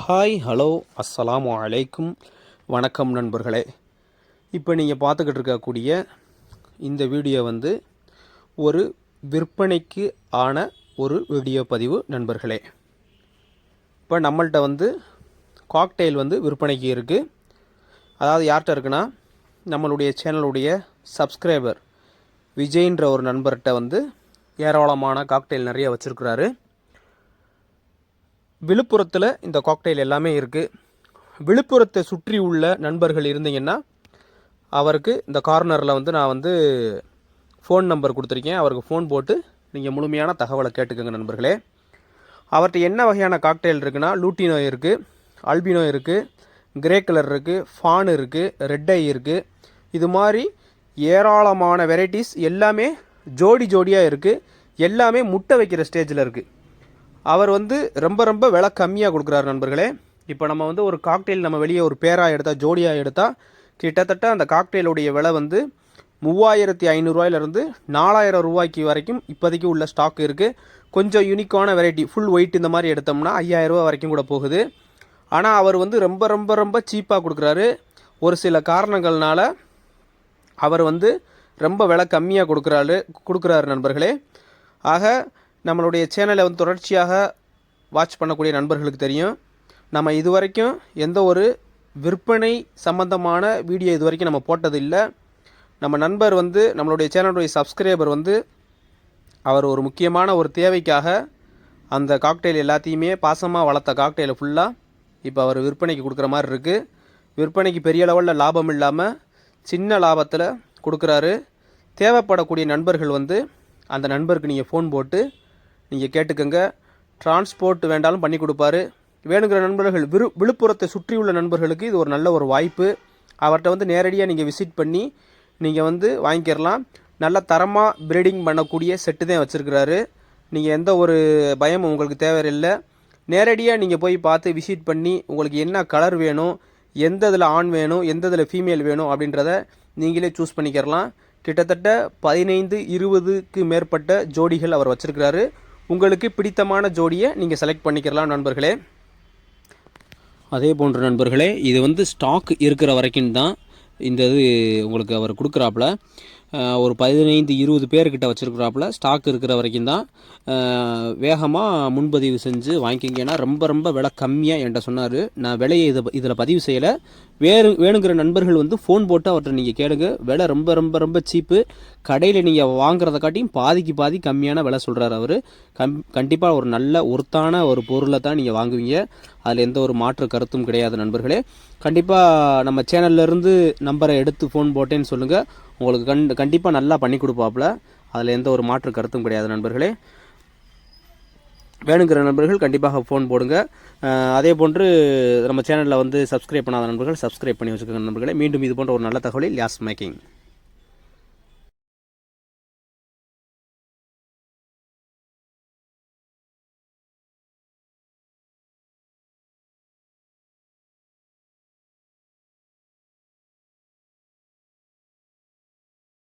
Hi hello அஸ்ஸலாமு அலைக்கும். வணக்கம் நண்பர்களே. இப்போ நீங்கள் பார்த்துக்கிட்டு இருக்கக்கூடிய இந்த வீடியோ வந்து ஒரு விற்பனைக்கு ஆன ஒரு வீடியோ பதிவு நண்பர்களே. இப்போ நம்மள்ட்ட வந்து காக்டெயில் வந்து விற்பனைக்கு இருக்குது அதாவது யார்கிட்ட இருக்குன்னா நம்மளுடைய சேனலுடைய சப்ஸ்கிரைபர் விஜய்ன்ற ஒரு நண்பர்கிட்ட வந்து ஏராளமான காக்டெயில் நிறைய வச்சுருக்கிறாரு. விழுப்புரத்தில் இந்த காக்டெயில் எல்லாமே இருக்குது விழுப்புரத்தை சுற்றி உள்ள நண்பர்கள் இருந்தீங்கன்னா அவருக்கு இந்த கார்னரில் வந்து நான் வந்து ஃபோன் நம்பர் கொடுத்துருக்கேன். அவருக்கு ஃபோன் போட்டு நீங்கள் முழுமையான தகவலை கேட்டுக்கோங்க நண்பர்களே. அவர்கிட்ட என்ன வகையான காக்டெயில் இருக்குன்னா லூட்டினோ இருக்குது அல்பினோ இருக்குது கிரே கலர் இருக்குது ஃபான் இருக்குது ரெட் ஐ இருக்குது இது மாதிரி ஏராளமான வெரைட்டிஸ் எல்லாமே ஜோடி ஜோடியாக இருக்குது எல்லாமே முட்டை வைக்கிற ஸ்டேஜில் இருக்குது அவர் வந்து ரொம்ப ரொம்ப விலை கம்மியாக கொடுக்குறாரு நண்பர்களே. இப்போ நம்ம வந்து ஒரு காக்டெயில் நம்ம வெளியே ஒரு பேராக எடுத்தால் ஜோடியாக எடுத்தால் கிட்டத்தட்ட அந்த காக்டெயிலுடைய விலை வந்து மூவாயிரத்தி ஐநூறுரூவாயிலிருந்து நாலாயிரம் ரூபாய்க்கு வரைக்கும் இப்போதைக்கு உள்ள ஸ்டாக் இருக்குது கொஞ்சம் யூனிக்கான வெரைட்டி ஃபுல் ஒயிட் இந்த மாதிரி எடுத்தோம்னா ஐயாயிரம் ரூபா வரைக்கும் கூட போகுது. ஆனால் அவர் வந்து ரொம்ப ரொம்ப ரொம்ப சீப்பாக கொடுக்குறாரு. ஒரு சில காரணங்கள்னால அவர் வந்து ரொம்ப விலை கம்மியாக கொடுக்குறாரு கொடுக்குறாரு நண்பர்களே. ஆக நம்மளுடைய சேனலை வந்து தொடர்ச்சியாக வாட்ச் பண்ணக்கூடிய நண்பர்களுக்கு தெரியும். நம்ம இது வரைக்கும் எந்த ஒரு விற்பனை சம்பந்தமான வீடியோ இது வரைக்கும் நம்ம போட்டது இல்லை நம்ம நண்பர் வந்து நம்மளுடைய சேனலுடைய சப்ஸ்கிரைபர் வந்து அவர் ஒரு முக்கியமான ஒரு தேவைக்காக அந்த காக்டெயில் எல்லாத்தையுமே பாசமாக வளர்த்த காக்டெயிலை ஃபுல்லாக இப்போ அவர் விற்பனைக்கு கொடுக்குற மாதிரி இருக்குது விற்பனைக்கு பெரிய லெவலில் லாபம் இல்லாமல் சின்ன லாபத்தில் கொடுக்குறாரு. தேவைப்படக்கூடிய நண்பர்கள் வந்து அந்த நண்பருக்கு நீங்கள் ஃபோன் போட்டு நீங்கள் கேட்டுக்கோங்க. டிரான்ஸ்போர்ட் வேண்டாலும் பண்ணி கொடுப்பாரு. வேணுங்கிற நண்பர்கள் விரு விழுப்புரத்தை சுற்றியுள்ள நண்பர்களுக்கு இது ஒரு நல்ல ஒரு வாய்ப்பு. அவர்கிட்ட வந்து நேரடியாக நீங்கள் விசிட் பண்ணி நீங்கள் வந்து வாங்கிக்கிறலாம் நல்ல தரமாக ப்ரீடிங் பண்ணக்கூடிய செட்டு தான் வச்சுருக்கிறாரு. நீங்கள் எந்த ஒரு பயமும் உங்களுக்கு தேவையில்லை. நேரடியாக நீங்கள் போய் பார்த்து விசிட் பண்ணி உங்களுக்கு என்ன கலர் வேணும் எந்த இதில் ஆண் வேணும் எந்த இதில் ஃபீமேல் வேணும் அப்படின்றத நீங்களே சூஸ் பண்ணிக்கிறலாம் கிட்டத்தட்ட பதினைந்து இருபதுக்கு மேற்பட்ட ஜோடிகள் அவர் வச்சுருக்கிறாரு. உங்களுக்கு பிடித்தமான ஜோடியை நீங்கள் செலக்ட் பண்ணிக்கிறலாம் நண்பர்களே. அதே போன்ற நண்பர்களே இது வந்து ஸ்டாக் இருக்கிற வரைக்கும் தான் இந்த இது உங்களுக்கு அவர் கொடுக்குறாப்புல. ஒரு பதினைந்து இருபது பேர்கிட்ட வச்சுருக்குறாப்புல ஸ்டாக் இருக்கிற வரைக்கும் தான். வேகமாக முன்பதிவு செஞ்சு வாங்கிக்கிங்க. ஏன்னா ரொம்ப ரொம்ப விலை கம்மியாக என்கிட்ட சொன்னார். நான் விலையை இதை இதில் பதிவு செய்யலை. வேறு வேணுங்கிற நண்பர்கள் வந்து ஃபோன் போட்டு அவர்கிட்ட நீங்கள் கேளுங்க. விலை ரொம்ப ரொம்ப ரொம்ப சீப்பு கடையில் நீங்கள் வாங்குறத காட்டியும் பாதிக்கு பாதி கம்மியான விலை சொல்கிறார் அவர். கம் கண்டிப்பாக ஒரு நல்ல ஒர்த்தான ஒரு பொருளை தான் நீங்கள் வாங்குவீங்க. அதில் எந்த ஒரு மாற்று கருத்தும் கிடையாது நண்பர்களே. கண்டிப்பாக நம்ம சேனல்ல இருந்து நம்பரை எடுத்து ஃபோன் போட்டேன்னு சொல்லுங்கள் உங்களுக்கு கண் கண்டிப்பாக நல்லா பண்ணி கொடுப்பாப்புல. அதில் எந்த ஒரு மாற்று கருத்தும் கிடையாது நண்பர்களே. வேணுங்கிற நண்பர்கள் கண்டிப்பாக ஃபோன் போடுங்க. அதே போன்று நம்ம சேனலில் வந்து சப்ஸ்கிரைப் பண்ணாத நண்பர்கள் சப்ஸ்கிரைப் பண்ணி வச்சுக்கோங்க நண்பர்களே. மீண்டும் இது போன்ற ஒரு நல்ல தகவலில் யாஸ் மேக்கிங்.